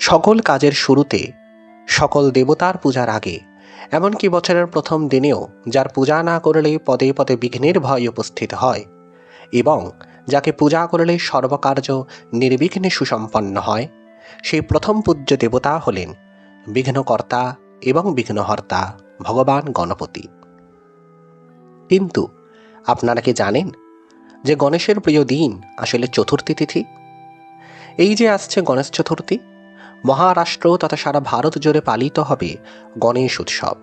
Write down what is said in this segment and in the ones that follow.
সকল কাজের শুরুতে সকল দেবতার পূজার আগে, এমনকি বছরের প্রথম দিনেও যার পূজা না করলে পদে পদে বিঘ্নের ভয় উপস্থিত হয় এবং যাকে পূজা করলে সর্বকার্য নির্বিঘ্নে সুসম্পন্ন হয় সেই প্রথম পূজ্য দেবতা হলেন বিঘ্নকর্তা এবং বিঘ্নহর্তা ভগবান গণপতি। কিন্তু আপনারা কি জানেন যে গণেশের প্রিয় দিন আসলে চতুর্থী তিথি? এই যে আসছে গণেশ চতুর্থী মহারাষ্ট্র তথা সারা ভারত জুড়ে পালিত হবে গণেশ উৎসব।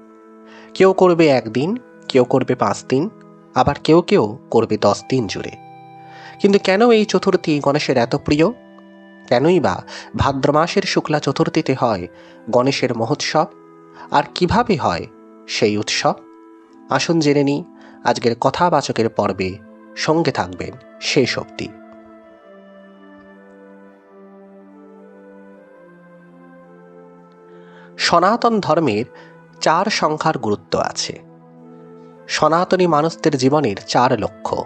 কেউ করবে একদিন, কেউ করবে পাঁচ দিন, আবার কেউ কেউ করবে দশ দিন জুড়ে। কিন্তু কেন এই চতুর্থী গণেশের এত প্রিয়? কেনই বা ভাদ্র মাসের শুক্লা চতুর্থীতে হয় গণেশের মহোৎসব? আর কীভাবে হয় সেই উৎসব? আসুন জেনে নিই, আজকের কথাবাচকের পর্বে সঙ্গে থাকবেন শেষ অবধি। সনাতন ধর্মের চার সংখ্যার গুরুত্ব আছে। সনাতনী মানুষদের জীবনের চার লক্ষ্য,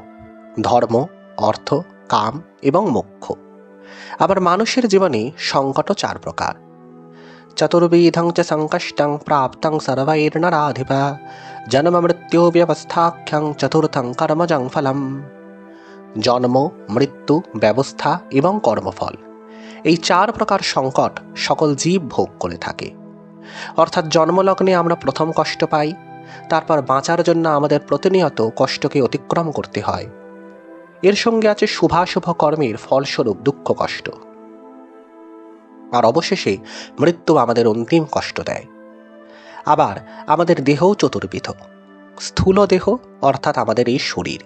ধর্ম, অর্থ, কাম এবং মোক্ষ। আবার মানুষের জীবনে সংকটও চার প্রকার। চতুর্বিধং চ সংকষ্টং প্রাপ্তং সর্বৈর্নরাধিপা, জন্ম মৃত্যু ব্যবস্থাখ্যং চতুর্থং কর্মজং ফলম। জন্ম, মৃত্যু, ব্যবস্থা এবং কর্মফল। এই চার প্রকার সংকট সকল জীব ভোগ করে থাকে। অর্থাৎ জন্মলগ্নে আমরা প্রথম কষ্ট পাই, তারপর বাঁচার জন্য আমাদের প্রতিনিয়ত কষ্টকে অতিক্রম করতে হয়। এর সঙ্গে আছে শুভাশুভ কর্মের ফলস্বরূপ দুঃখ কষ্ট। আর অবশেষে মৃত্যু আমাদের অন্তিম কষ্ট দেয়। আবার আমাদের দেহও চতুর্বিধ। স্থূল দেহ, অর্থাৎ আমাদের এই শরীর।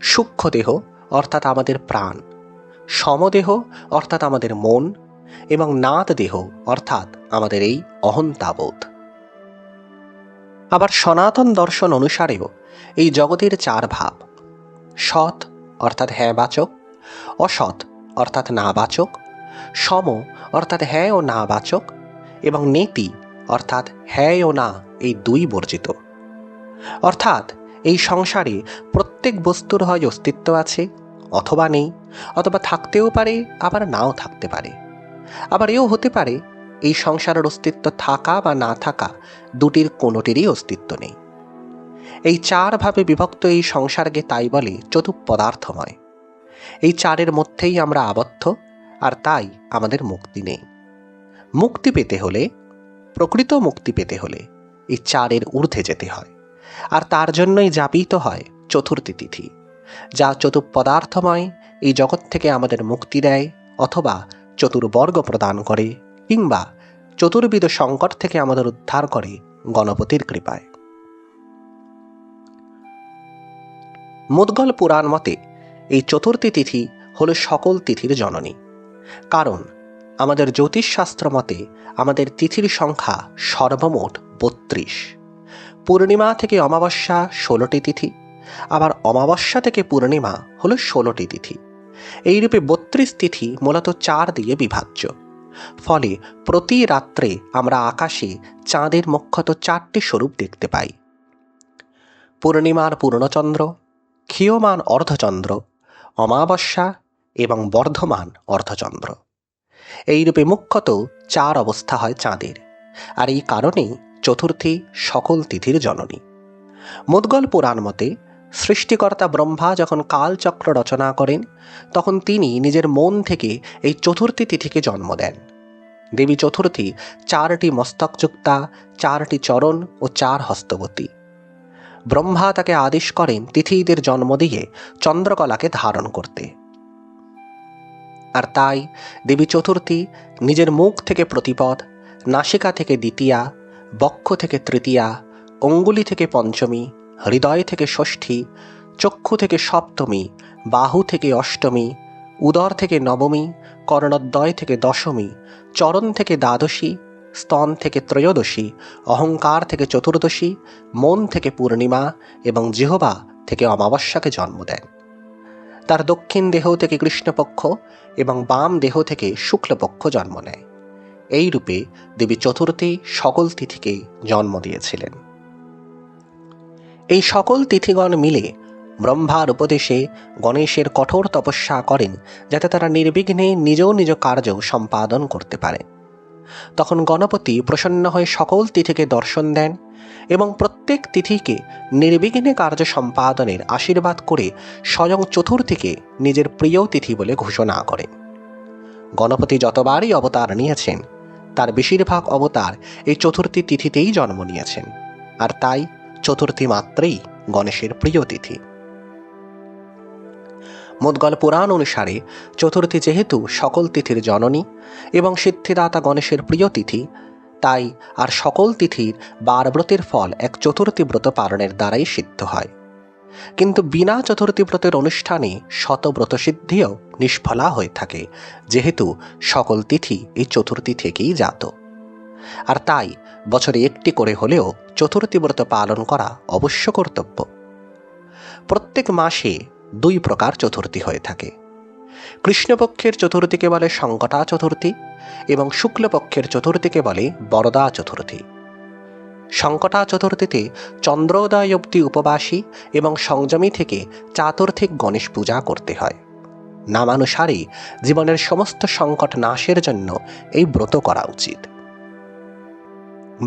সূক্ষ্ম দেহ, অর্থাৎ আমাদের প্রাণ। সমদেহ, অর্থাৎ আমাদের মন। এবং নাদ দেহ, অর্থাৎ আমাদের এই অহন্তাবোধ আবার সনাতন দর্শন অনুসারেও এই জগতের চার ভাব, সৎ, অর্থাৎ হ্যাঁ বাচক, অসৎ, অর্থাৎ না বাচক, সম, অর্থাৎ হ্যাঁ ও না বাচক, এবং নেতি, অর্থাৎ হ্যাঁ ও না, এই দুই বর্জিত। অর্থাৎ এই সংসারে প্রত্যেক বস্তুর হয় অস্তিত্ব আছে, অথবা নেই, অথবা থাকতেও পারে, আবার নাও থাকতে পারে। আবার এও হতে পারে, এই সংসারের অস্তিত্ব থাকা বা না থাকা দুটির কোনোটিরই অস্তিত্ব নেই। এই চার ভাবে বিভক্ত এই সংসারকে তাই বলে চতুপদার্থময়। এই চারের মধ্যেই আমরা আবদ্ধ, আর তাই আমাদের মুক্তি নেই। মুক্তি পেতে হলে, প্রকৃত মুক্তি পেতে হলে এই চারের ঊর্ধ্বে যেতে হয়, আর তার জন্যই যাপিত হয় চতুর্থী তিথি, যা চতুপদার্থময় এই জগৎ থেকে আমাদের মুক্তি দেয় অথবা চতুর্বর্গ প্রদান করে কিংবা চতুর্বিধ সংকট থেকে আমাদের উদ্ধার করে গণপতির কৃপায়। মুদগল পুরাণ মতে এই চতুর্থী তিথি হল সকল তিথির জননী। কারণ আমাদের জ্যোতিষশাস্ত্র মতে আমাদের তিথির সংখ্যা সর্বমোট বত্রিশ। পূর্ণিমা থেকে অমাবস্যা ষোলোটি তিথি, আবার অমাবস্যা থেকে পূর্ণিমা হল ষোলোটি তিথি। এইরূপে বত্রিশ তিথি মূলত চার দিয়ে বিভাজ্য। ফলে প্রতি রাত্রে আমরা আকাশে চাঁদের মুখ্যত চারটি স্বরূপ দেখতে পাই। পূর্ণিমার পূর্ণচন্দ্র, ক্ষীয়মান অর্ধচন্দ্র, অমাবস্যা এবং বর্ধমান অর্ধচন্দ্র। এইরূপে মুখ্যত চার অবস্থা হয় চাঁদের। আর এই কারণেই চতুর্থী সকল তিথির জননী। মুদগল পুরাণ মতে সৃষ্টিকর্তা ব্রহ্মা যখন কালচক্র রচনা করেন, তখন তিনি নিজের মন থেকে এই চতুর্থী তিথিকে জন্ম দেন। দেবী চতুর্থী চারটি মস্তকযুক্তা, চারটি চরণ ও চার হস্তবতী। ব্রহ্মা তাকে আদেশ করেন তিথিদের জন্ম দিয়ে চন্দ্রকলাকে ধারণ করতে। আর তাই দেবী চতুর্থী নিজের মুখ থেকে প্রতিপদ, নাসিকা থেকে দ্বিতীয়া, বক্ষ থেকে তৃতীয়া, অঙ্গুলি থেকে পঞ্চমী হৃদয় থেকে ষষ্ঠী, চক্ষু থেকে সপ্তমী, বাহু থেকে অষ্টমী, উদর থেকে নবমী, কর্ণদ্বয় থেকে দশমী, চরণ থেকে দ্বাদশী, স্তন থেকে ত্রয়োদশী, অহংকার থেকে চতুর্দশী, মন থেকে পূর্ণিমা এবং জিহবা থেকে অমাবস্যাকে জন্ম দেন। তার দক্ষিণ দেহ থেকে কৃষ্ণপক্ষ এবং বাম দেহ থেকে শুক্লপক্ষ জন্ম নেয়। এই রূপে দেবী চতুর্থী সকল তিথিকে জন্ম দিয়েছিলেন। এই সকল তিথিগণ মিলে ব্রহ্মার উপদেশে গণেশের কঠোর তপস্যা করেন, যাতে তারা নির্বিঘ্নে নিজ নিজ কার্য সম্পাদন করতে পারে। তখন গণপতি প্রসন্ন হয়ে সকল তিথিকে দর্শন দেন এবং প্রত্যেক তিথিকে নির্বিঘ্নে কার্য সম্পাদনের আশীর্বাদ করে স্বয়ং চতুর্থীকে নিজের প্রিয় তিথি বলে ঘোষণা করেন। গণপতি যতবারই অবতার নিয়েছেন, তার বেশিরভাগ অবতার এই চতুর্থী তিথিতেই জন্ম নিয়েছেন। আর তাই চতুর্থী মাত্রেই গণেশের প্রিয় তিথি। মুদগল পুরাণ অনুসারে চতুর্থী যেহেতু সকল তিথির জননী এবং সিদ্ধিদাতা গণেশের প্রিয় তিথি, তাই আর সকল তিথির বার ব্রতের ফল এক চতুর্থী ব্রত পালনের দ্বারাই সিদ্ধ হয়। কিন্তু বিনা চতুর্থী ব্রতের অনুষ্ঠানে শতব্রত সিদ্ধিও নিষ্ফলা হয়ে থাকে, যেহেতু সকল তিথি এই চতুর্থী থেকেই জাত। আর তাই বছরে একটি করে হলেও চতুর্থী ব্রত পালন করা অবশ্য কর্তব্য। প্রত্যেক মাসে দুই প্রকার চতুর্থী হয়ে থাকে। কৃষ্ণপক্ষের চতুর্থীকে বলে সংকটা চতুর্থী এবং শুক্লপক্ষের চতুর্থীকে বলে বরদা চতুর্থী। সংকটা চতুর্থীতে চন্দ্রোদয় অব্দি উপবাসী এবং সংযমী থেকে চাতুর্থিক গণেশ পূজা করতে হয়। নামানুসারে জীবনের সমস্ত সংকট নাশের জন্য এই ব্রত করা উচিত।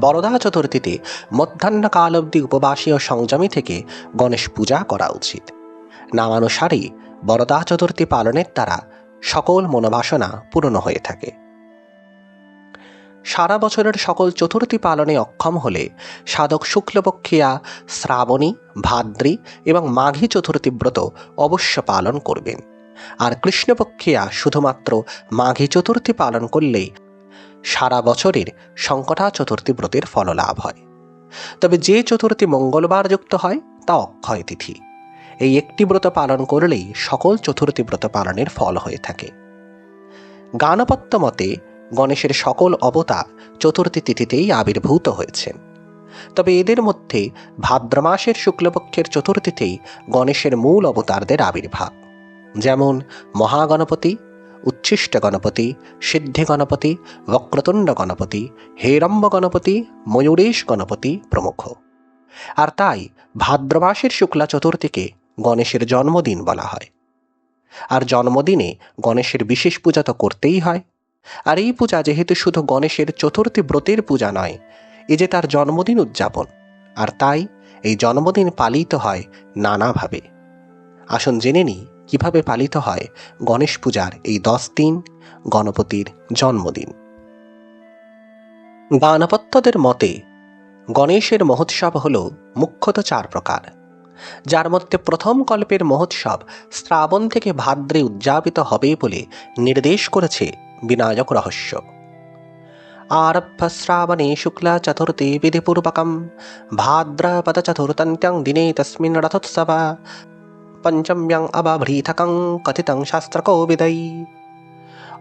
বরদা চতুর্থীতে মধ্যাহ্নকাল অবধি উপবাসী ও সংযমী থেকে গণেশ পূজা করা উচিত। নামানুসারে বরদা চতুর্থী পালনের দ্বারা সকল মনোবাসনা পূরণ হয়ে থাকে। সারা বছরের সকল চতুর্থী পালনে অক্ষম হলে সাধক শুক্লপক্ষিয়া, শ্রাবণী, ভাদ্রী এবং মাঘী চতুর্থী ব্রত অবশ্য পালন করবেন। আর কৃষ্ণপক্ষিয়া শুধুমাত্র মাঘী চতুর্থী পালন করলেই সারা বছরের সংকটা চতুর্থী ব্রতের ফল লাভ হয়। তবে যে চতুর্থী মঙ্গলবার যুক্ত হয়, তা অক্ষয় তিথি। এই একটি ব্রত পালন করলেই সকল চতুর্থী ব্রত পালনের ফল হয়ে থাকে। গানপত্য মতে, গণেশের সকল অবতার চতুর্থী তিথিতেই আবির্ভূত হয়েছেন তবে এদের মধ্যে ভাদ্র মাসের শুক্লপক্ষের চতুর্থীতেই গণেশের মূল অবতারদের আবির্ভাব। যেমন মহাগণপতি উচ্ছিষ্ট গণপতি, সিদ্ধি গণপতি, বক্রতুণ্ড গণপতি, হেরম্ব গণপতি, ময়ূরেশ গণপতি প্রমুখ। আর তাই ভাদ্র মাসের শুক্লা চতুর্থীকে গণেশের জন্মদিন বলা হয়। আর জন্মদিনে গণেশের বিশেষ পূজা তো করতেই হয়। আর এই পূজা যেহেতু শুধু গণেশের চতুর্থী ব্রতের পূজা নয়, এ যে তার জন্মদিন উদযাপন, আর তাই এই জন্মদিন পালিত হয় নানাভাবে। আসুন জেনে নিই কীভাবে পালিত হয় গণেশ পূজার এই দশ দিন, গণপতির জন্মদিন। গানপত্যদের মতে, গণেশের মহোৎসব হল মুখ্যত চার প্রকার। যার মধ্যে প্রথম কল্পের মহোৎসব শ্রাবণ থেকে ভাদ্রে উদযাপিত হবে বলে নির্দেশ করেছে বিনায়ক রহস্য। আরভ্য শ্রাবণে শুক্লা চতুর্থী বিধিপূর্বকম, ভাদ্রপদ চতুর্থন্ত্যং দিনে তস্মিন রথোৎসব পঞ্চম্যং অবাভৃথকং কথিতং শাস্ত্রকোবিদৈ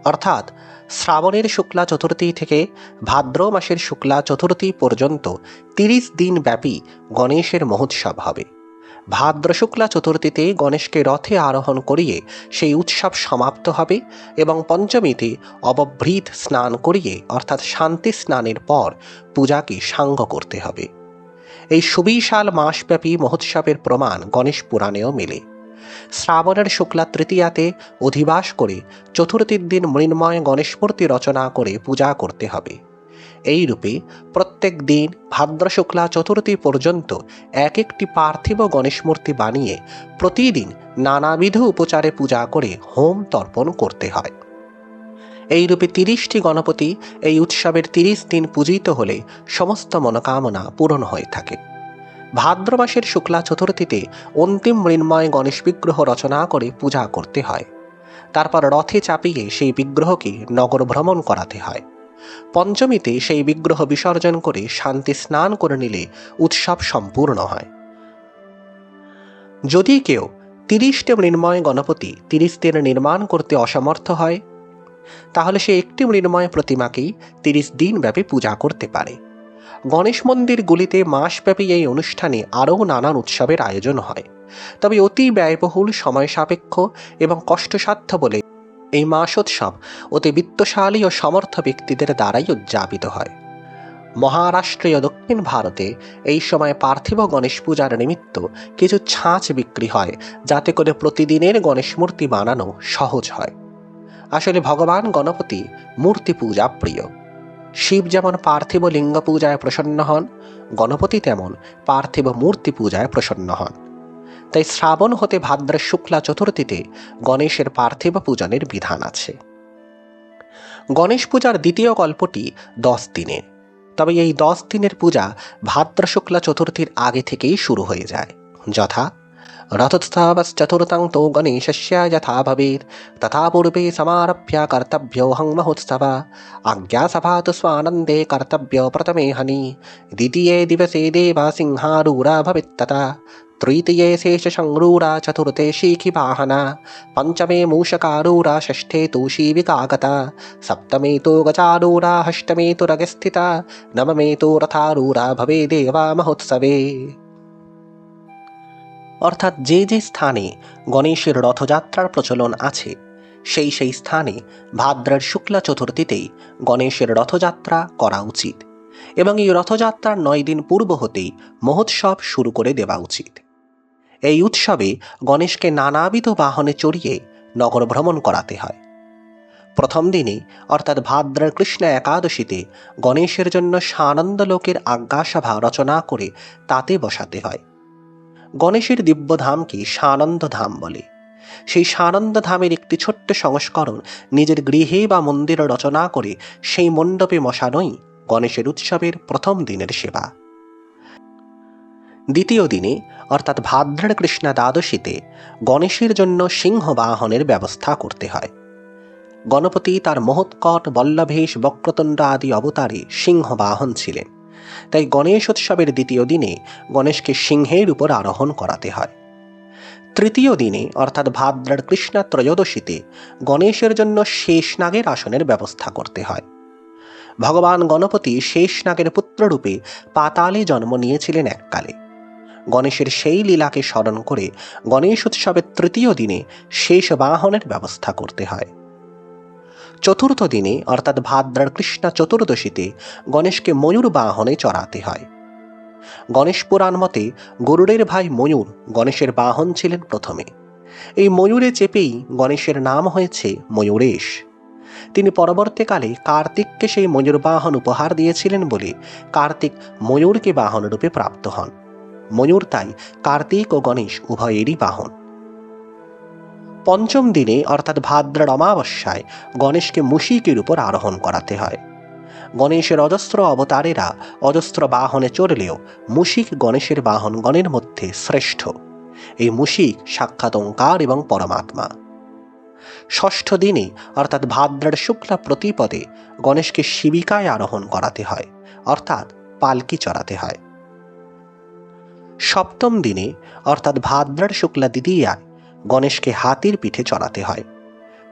অর্থাৎ শ্রাবণের শুক্লা চতুর্থী থেকে ভাদ্র মাসের শুক্লা চতুর্থী পর্যন্ত তিরিশ দিন ব্যাপী গণেশের মহোৎসব হবে ভাদ্র শুক্লা চতুর্থীতে গণেশকে রথে আরোহণ করিয়ে সেই উৎসব সমাপ্ত হবে এবং পঞ্চমীতে অবভৃত স্নান করিয়ে, অর্থাৎ শান্তি স্নানের পর পূজাকে সাঙ্গ করতে হবে। এই সুবিশাল মাসব্যাপী মহোৎসবের প্রমাণ গণেশ পুরাণেও মেলে। শ্রাবণের শুক্লা তৃতীয়াতে অধিবাস করে চতুর্থীর দিন মৃন্ময় গণেশমূর্তি রচনা করে পূজা করতে হবে। এই রূপে প্রত্যেক দিন ভাদ্র শুক্লা চতুর্থী পর্যন্ত এক একটি পার্থিব গণেশ মূর্তি বানিয়ে প্রতিদিন নানাবিধ উপচারে পূজা করে হোম তর্পণ করতে হয়। এই রূপে তিরিশটি গণপতি এই উৎসবের তিরিশ দিন পূজিত হলে সমস্ত মনোকামনা পূরণ হয়ে থাকে। ভাদ্র মাসের শুক্লা চতুর্থীতে অন্তিম মৃন্ময় গণেশ বিগ্রহ রচনা করে পূজা করতে হয়। তারপর রথে চাপিয়ে সেই বিগ্রহকে নগর ভ্রমণ করাতে হয়। পঞ্চমীতে সেই বিগ্রহ বিসর্জন করে শান্তি স্নান করে নিলে উৎসব সম্পূর্ণ হয়। যদি কেউ তিরিশটি মৃন্ময় গণপতি তিরিশ দিন নির্মাণ করতে অসমর্থ হয়, তাহলে সে একটি মৃন্ময় প্রতিমাকেই তিরিশ দিন ব্যাপী পূজা করতে পারে। গণেশ মন্দিরগুলিতে মাসব্যাপী এই অনুষ্ঠানে আরও নানান উৎসবের আয়োজন হয়। তবে অতি ব্যয়বহুল, সময় সাপেক্ষ এবং কষ্টসাধ্য বলে এই মাসোৎসব অতি বিত্তশালী ও সমর্থ ব্যক্তিদের দ্বারাই উদযাপিত হয়। মহারাষ্ট্রীয় দক্ষিণ ভারতে এই সময় পার্থিব গণেশ পূজার নিমিত্ত কিছু ছাঁচ বিক্রি হয়, যাতে করে প্রতিদিনের গণেশ মূর্তি বানানো সহজ হয়। আসলে ভগবান গণপতি মূর্তি পূজা প্রিয়। শিব যেমন পার্থিব লিঙ্গ পূজায় প্রসন্ন হন, গণপতি তেমন পার্থিব মূর্তি পূজায় প্রসন্ন হন। তাই শ্রাবণ হতে ভাদ্রের শুক্লা চতুর্থীতে গণেশের পার্থিব পূজনের বিধান আছে। গণেশ পূজার দ্বিতীয় গল্পটি দশ দিনের। তবে এই দশ দিনের পূজা ভাদ্র শুক্লা চতুর্থীর আগে থেকেই শুরু হয়ে যায়। যথা रथोत्सवश्चतुर्थङ्तो गणेशस्य यथा भवेत्। तथा पूर्वे समारभ्य कर्तव्योऽहं महोत्सव। आज्ञासभा तु स्वानन्दे कर्तव्य प्रथमे हनि। द्वितीये दिवसे देवा सिंहारूरा भवेत्तथा तृतीये शेषशङ्रूरा चतुर्थे शिखिवाहना पञ्चमे मूषकारूरा षष्ठे तु शिविकागता सप्तमे तु गचारूरा अष्टमे तु रगस्थिता। नवमे तु रथारूरा भवेदेवा महोत्सवे। অর্থাৎ যে যে স্থানে গণেশের রথযাত্রার প্রচলন আছে, সেই সেই স্থানে ভাদ্রের শুক্লা চতুর্থীতেই গণেশের রথযাত্রা করা উচিত এবং এই রথযাত্রার নয় দিন পূর্ব হতেই মহোৎসব শুরু করে দেওয়া উচিত। এই উৎসবে গণেশকে নানাবিধ বাহনে চড়িয়ে নগর ভ্রমণ করাতে হয়। প্রথম দিনে, অর্থাৎ ভাদ্রার কৃষ্ণ একাদশীতে, গণেশের জন্য সানন্দ লোকের আজ্ঞাসভা রচনা করে তাতে বসাতে হয়। গণেশের দিব্যধামকে সানন্দ ধাম বলে। সেই সানন্দ ধামের একটি ছোট্ট সংস্করণ নিজের গৃহে বা মন্দিরে রচনা করে সেই মণ্ডপে মশানোই গণেশের উৎসবের প্রথম দিনের সেবা। দ্বিতীয় দিনে, অর্থাৎ ভাদ্রের কৃষ্ণা দ্বাদশীতে গণেশের জন্য সিংহ বাহনের ব্যবস্থা করতে হয়। গণপতি তার মহৎকট বল্লভেশ, বক্রতুণ্ড আদি অবতারে সিংহ বাহন ছিলেন। তাই গণেশ উৎসবের দ্বিতীয় দিনে গণেশকে সিংহের উপর আরোহণ করাতে হয়। তৃতীয় দিনে, অর্থাৎ ভাদ্রার কৃষ্ণা ত্রয়োদশীতে, গণেশের জন্য শেষনাগের আসনের ব্যবস্থা করতে হয়। ভগবান গণপতি শেষনাগের পুত্ররূপে পাতালে জন্ম নিয়েছিলেন এককালে। গণেশের সেই লীলাকে স্মরণ করে গণেশ উৎসবের তৃতীয় দিনে শেষ বাহনের ব্যবস্থা করতে হয়। চতুর্থ দিনে, অর্থাৎ ভাদ্রার কৃষ্ণা চতুর্দশীতে, গণেশকে ময়ূর বাহনে চড়াতে হয়। গণেশ পুরাণ মতে, গরুড়ের ভাই ময়ূর গণেশের বাহন ছিলেন প্রথমে। এই ময়ূরে চেপেই গণেশের নাম হয়েছে ময়ূরেশ। তিনি পরবর্তীকালে কার্তিককে সেই ময়ূর বাহন উপহার দিয়েছিলেন বলে কার্তিক ময়ূরকে বাহন রূপে প্রাপ্ত হন। ময়ূর তাই কার্তিক ও গণেশ উভয়েরই বাহন। পঞ্চম দিনে, অর্থাৎ ভাদ্রার অমাবস্যায়, গণেশকে মুশিকের উপর আরোহণ করাতে হয়। গণেশের অজস্র অবতারেরা অজস্র বাহনে চড়লেও মুশিক গণেশের বাহনগণের মধ্যে শ্রেষ্ঠ। এই মুশিক সাক্ষাৎ ওঙ্কার এবং পরমাত্মা। ষষ্ঠ দিনে, অর্থাৎ ভাদ্রার শুক্লা প্রতিপদে, গণেশকে শিবিকায় আরোহণ করাতে হয়, অর্থাৎ পালকি চড়াতে হয়। সপ্তম দিনে, অর্থাৎ ভাদ্রার শুক্লা দ্বিতীয়ায় গণেশকে হাতির পিঠে চড়াতে হয়।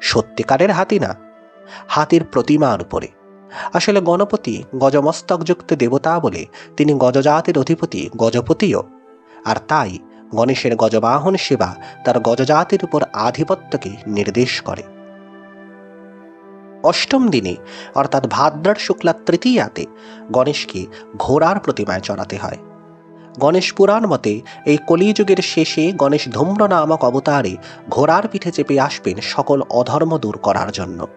সত্যিকারের হাতি না। হাতির প্রতিমার উপরে। আসলে গণপতি গজমস্তকযুক্ত দেবতা বলে তিনি গজজাতির অধিপতি, গজপতিও। আর তাই গণেশের গজবাহন সেবা তার গজজাতির উপর আধিপত্যকে নির্দেশ করে। অষ্টম দিনে, অর্থাৎ ভাদ্রার শুক্লা তৃতীয়াতে, গণেশকে ঘোড়ার প্রতিমায় চড়াতে হয়। গণেশ পুরাণ মতে, এই কলিযুগের শেষে গণেশ ধূম্র নামক অবতারে ঘোড়ার পিঠে চেপে আসবেন সকল অধর্ম দূর করার জন্য।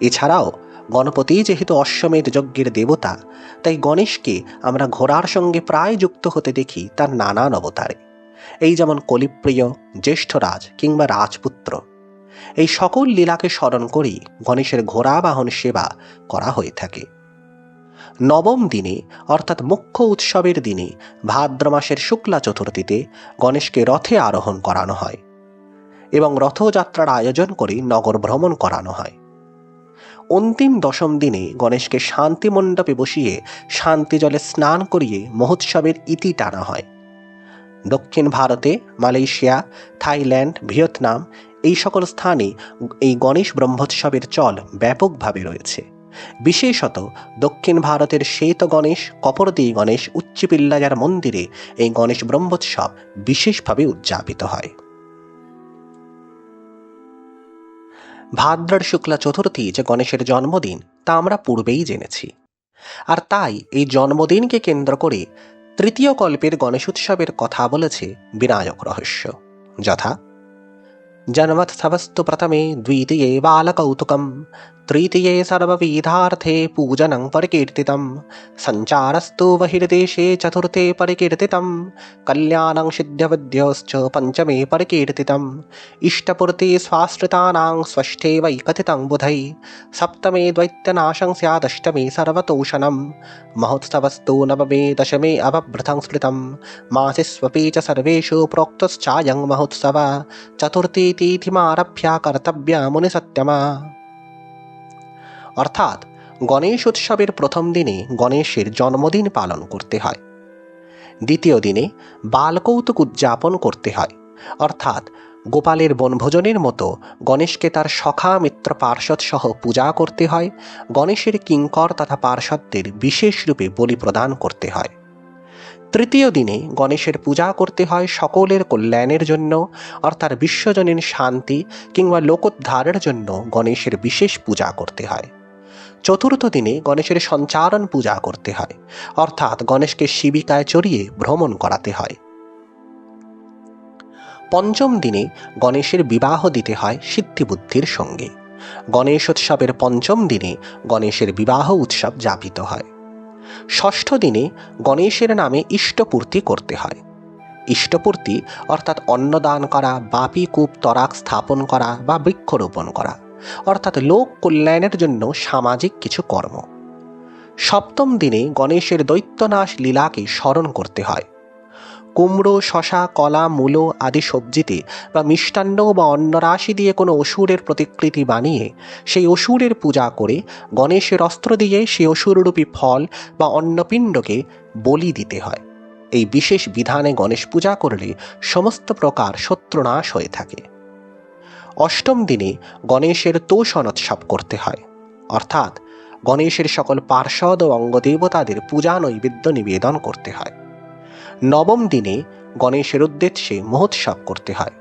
এছাড়াও, গণপতি যেহেতু অশ্বমেধ যজ্ঞের দেবতা, তাই গণেশকে আমরা ঘোড়ার সঙ্গে প্রায় যুক্ত হতে দেখি তার নানান অবতারে। এই যেমন কলিপ্রিয় জ্যেষ্ঠরাজ কিংবা রাজপুত্র। এই সকল লীলাকে স্মরণ করেই গণেশের ঘোড়া বাহন সেবা করা হয়ে থাকে। নবম দিনে, অর্থাৎ মুখ্য উৎসবের দিনে, ভাদ্র মাসের শুক্লা চতুর্থীতে গণেশকে রথে আরোহণ করানো হয় এবং রথযাত্রার আয়োজন করে নগর ভ্রমণ করানো হয়। অন্তিম দশম দিনে গণেশকে শান্তি মণ্ডপে বসিয়ে শান্তি জলে স্নান করিয়ে মহোৎসবের ইতি টানা হয়। দক্ষিণ ভারতে, মালয়েশিয়া, থাইল্যান্ড, ভিয়েতনাম এই সকল স্থানে এই গণেশ ব্রহ্মোৎসবের চল ব্যাপকভাবে রয়েছে। বিশেষত দক্ষিণ ভারতের শ্বেত গণেশ কপরদি গণেশ, উচ্চিপিল্লাজার মন্দিরে এই গণেশ ব্রহ্মোৎসব বিশেষভাবে উদযাপিত হয়। ভাদ্রার শুক্লা চতুর্থী যে গণেশের জন্মদিন, তা আমরা পূর্বেই জেনেছি। আর তাই এই জন্মদিনকে কেন্দ্র করে তৃতীয় কল্পের গণেশ উৎসবের কথা বলেছে বিনায়ক রহস্য। যথা জন্মৎসবস্তু প্রথমে দ্বিতীয়ে বালকৌতুকম तृतीये सर्वविधार्थे पूजनं परिकीर्तितं। सञ्चारस्तु बहिर्देशे चतुर्थे परिकीर्तितं। कल्याणं सिद्धविद्योश्च पञ्चमे परिकीर्तितम् इष्टपूर्ति स्वाश्रितानां स्वष्ठेवै कथितं बुधै। सप्तमे द्वैत्यनाशं स्यादष्टमे सर्वतोषणं। महोत्सवस्तु नवमे दशमे अवभृतं स्मृतं। मासिष्वपि च सर्वेषु प्रोक्तश्चायं महोत्सव। चतुर्थी तिथिमारभ्य चतुर्थीतिथिमारभ्य कर्तव्यामुनिसत्यमा অর্থাৎ গণেশ উৎসবের প্রথম দিনে গণেশের জন্মদিন পালন করতে হয়। দ্বিতীয় দিনে বালকৌতুক উদযাপন করতে হয়। অর্থাৎ গোপালের বনভোজনের মতো গণেশকে তার সখা মিত্র পার্ষদ সহ পূজা করতে হয়। গণেশের কিঙ্কর তথা পার্ষদদের বিশেষ রূপে বলি প্রদান করতে হয়। তৃতীয় দিনে গণেশের পূজা করতে হয় সকলের কল্যাণের জন্য, অর্থাৎ বিশ্বজনীন শান্তি কিংবা লোকোদ্ধারের জন্য গণেশের বিশেষ পূজা করতে হয়। চতুর্থ দিনে গণেশের সঞ্চারণ পূজা করতে হয়। অর্থাৎ গণেশকে শিবিকায় চড়িয়ে ভ্রমণ করাতে হয়। পঞ্চম দিনে গণেশের বিবাহ দিতে হয় সিদ্ধিবুদ্ধির সঙ্গে। গণেশ উৎসবের পঞ্চম দিনে গণেশের বিবাহ উৎসব যাপিত হয়। ষষ্ঠ দিনে গণেশের নামে ইষ্টপূর্তি করতে হয়। ইষ্টপূর্তি অর্থাৎ অন্নদান করা, বাপি কূপ, তরাক স্থাপন করা বা বৃক্ষরোপণ করা। অর্থাৎ লোক কল্যাণের জন্য সামাজিক কিছু কর্ম। সপ্তম দিনে গণেশের দৈত্যনাশ লীলাকে স্মরণ করতে হয়। কুমড়ো, শশা, কলা, মূলো আদি সবজিতে বা মিষ্টান্ন বা অন্নরাশি দিয়ে কোনো অসুরের প্রতিকৃতি বানিয়ে সেই অসুরের পূজা করে গণেশের অস্ত্র দিয়ে সেই অসুররূপী ফল বা অন্নপিণ্ডকে বলি দিতে হয়। এই বিশেষ বিধানে গণেশ পূজা করলে সমস্ত প্রকার শত্রুনাশ হয়ে থাকে। অষ্টম দিনে গণেশের তোষণোৎসব করতে হয়। অর্থাৎ গণেশের সকল পার্ষদ ও অঙ্গদেবতাদের পূজা নৈবেদ্য নিবেদন করতে হয়। নবম দিনে গণেশের উদ্দেশ্যে মহোৎসব করতে হয়।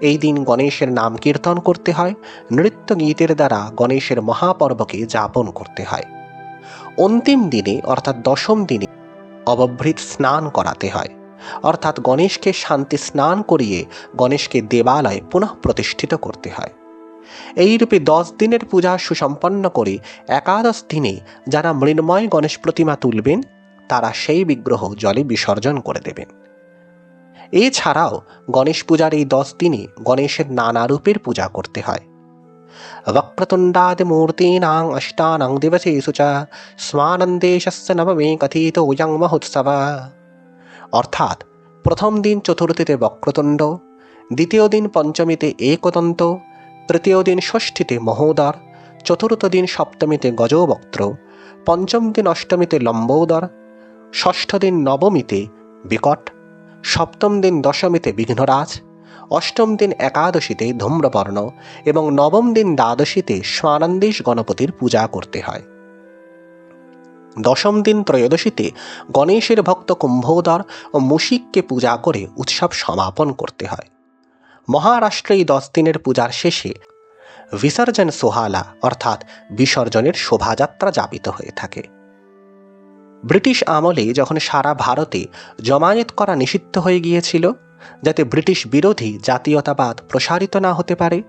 এই দিন গণেশের নাম কীর্তন করতে হয় নৃত্য গীতের দ্বারা গণেশের মহাপর্বকে যাপন করতে হয়। অন্তিম দিনে অর্থাৎ দশম দিনে অবভৃত স্নান করাতে হয়। অর্থাৎ গণেশকে শান্তি স্নান করিয়ে গণেশকে দেবালয়ে পুনঃ প্রতিষ্ঠিত করতে হয় এইরূপে দশ দিনের পূজা সুসম্পন্ন করে একাদশ দিনে যারা মৃন্ময় গণেশ প্রতিমা তুলবেন তারা সেই বিগ্রহ জলে বিসর্জন করে দেবেন এছাড়াও গণেশ পূজার এই দশ দিনে গণেশের নানা রূপের পূজা করতে হয় वक्रतुण्डादिमूर्तीनां अष्टानां दिवसेषु च স্মানন্দেশস্য নবমে কথিত ওয়ং মহোৎসব অর্থাৎ প্রথম দিন চতুর্থীতে বক্রতুণ্ড, দ্বিতীয় দিন পঞ্চমীতে একদন্ত, তৃতীয় দিন ষষ্ঠীতে মহোদর, চতুর্থ দিন সপ্তমীতে গজবক্ত্র পঞ্চম দিন অষ্টমীতে লম্বোদর, ষষ্ঠ দিন নবমীতে বিকট, সপ্তম দিন দশমীতে বিঘ্নরাজ, অষ্টম দিন একাদশীতে ধূম্রবর্ণ এবং নবম দিন দ্বাদশীতে স্বানন্দেশ গণপতির পূজা করতে হয়। দশম দিন ত্রয়োদশীতে গণেশের ভক্ত কুম্ভোদর ও মুশিককে পূজা করে উৎসব সমাপন করতে হয়। মহারাষ্ট্রে এই দশ দিনের পূজার শেষে বিসর্জন সোহালা অর্থাৎ বিসর্জনের শোভাযাত্রা যাপিত হয়ে থাকে। ব্রিটিশ আমলে যখন সারা ভারতে জমায়েত করা নিষিদ্ধ হয়ে গিয়েছিল, যাতে ব্রিটিশ বিরোধী জাতীয়তাবাদ প্রসারিত না হতে পারে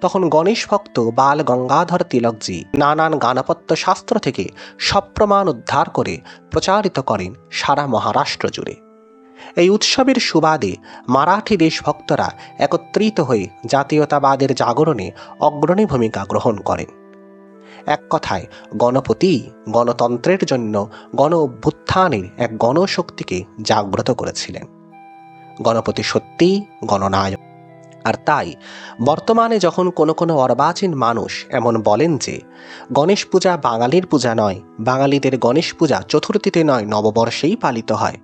তখন গণেশ ভক্ত বাল গঙ্গাধর তিলকজি নানান গানপত্য শাস্ত্র থেকে সপ্রমাণ উদ্ধার করে প্রচারিত করেন সারা মহারাষ্ট্র জুড়ে। এই উৎসবের সুবাদে মারাঠি দেশভক্তরা একত্রিত হয়ে জাতীয়তাবাদের জাগরণে অগ্রণী ভূমিকা গ্রহণ করেন। এক কথায়, গণপতি গণতন্ত্রের জন্য গণ অভ্যুত্থানের এক গণশক্তিকে জাগ্রত করেছিলেন। গণপতি সত্যিই গণনায়ক। আর তাই, বর্তমানে যখন কোনো কোনো অর্বাচীন মানুষ এমন বলেন যে, গণেশ পূজা বাঙালির পূজা নয়, বাঙালিদের গণেশ পূজা চতুর্থীতে নয়, নববর্ষেই পালিত হয়,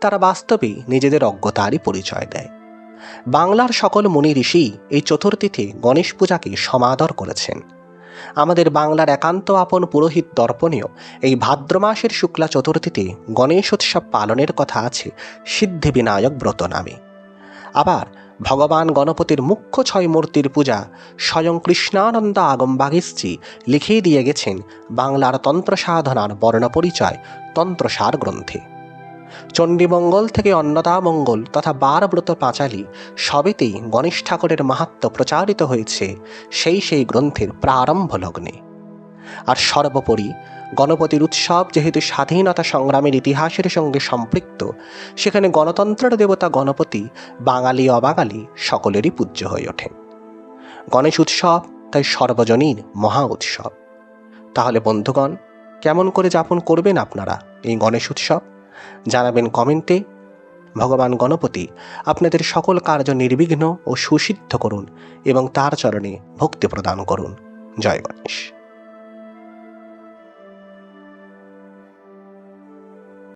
তারা বাস্তবেই নিজেদের অজ্ঞতারই পরিচয় দেয়। বাংলার সকল মুনি ঋষি এই চতুর্থীতে গণেশ পূজাকে সমাদর করেছেন। আমাদের বাংলার একান্ত আপন পুরোহিত দর্পণীয় এই ভাদ্র মাসের শুক্লা চতুর্থীতে গণেশ উৎসব পালনের কথা আছে সিদ্ধিবিনায়ক ব্রত নামে। আবার ভগবান গণপতির মুখ্য ছয় মূর্তির পূজা স্বয়ং কৃষ্ণানন্দ আগম বাগিসজি লিখিয়ে দিয়ে গেছেন বাংলার তন্ত্র সাধনার বর্ণপরিচয় তন্ত্রসার গ্রন্থে। চণ্ডীমঙ্গল থেকে অন্নদামঙ্গল তথা বারব্রত পাঁচালী সবেতেই গণেশ ঠাকুরের মাহাত্ম প্রচারিত হয়েছে সেই সেই গ্রন্থের প্রারম্ভ লগ্নে। আর সর্বোপরি গণপতির উৎসব যেহেতু স্বাধীনতা সংগ্রামের ইতিহাসের সঙ্গে সম্পৃক্ত, সেখানে গণতন্ত্রের দেবতা গণপতি বাঙালি, অবাঙালি সকলেরই পূজ্য হয়ে ওঠেন গণেশ উৎসব তাই সর্বজনীন মহা উৎসব। তাহলে বন্ধুগণ, কেমন করে যাপন করবেন আপনারা এই গণেশ উৎসব? জানাবেন কমেন্টে। ভগবান গণপতি আপনাদের সকল কার্য নির্বিঘ্ন ও সুসিদ্ধ করুন এবং তার চরণে ভক্তি প্রদান করুন। জয় গণেশ।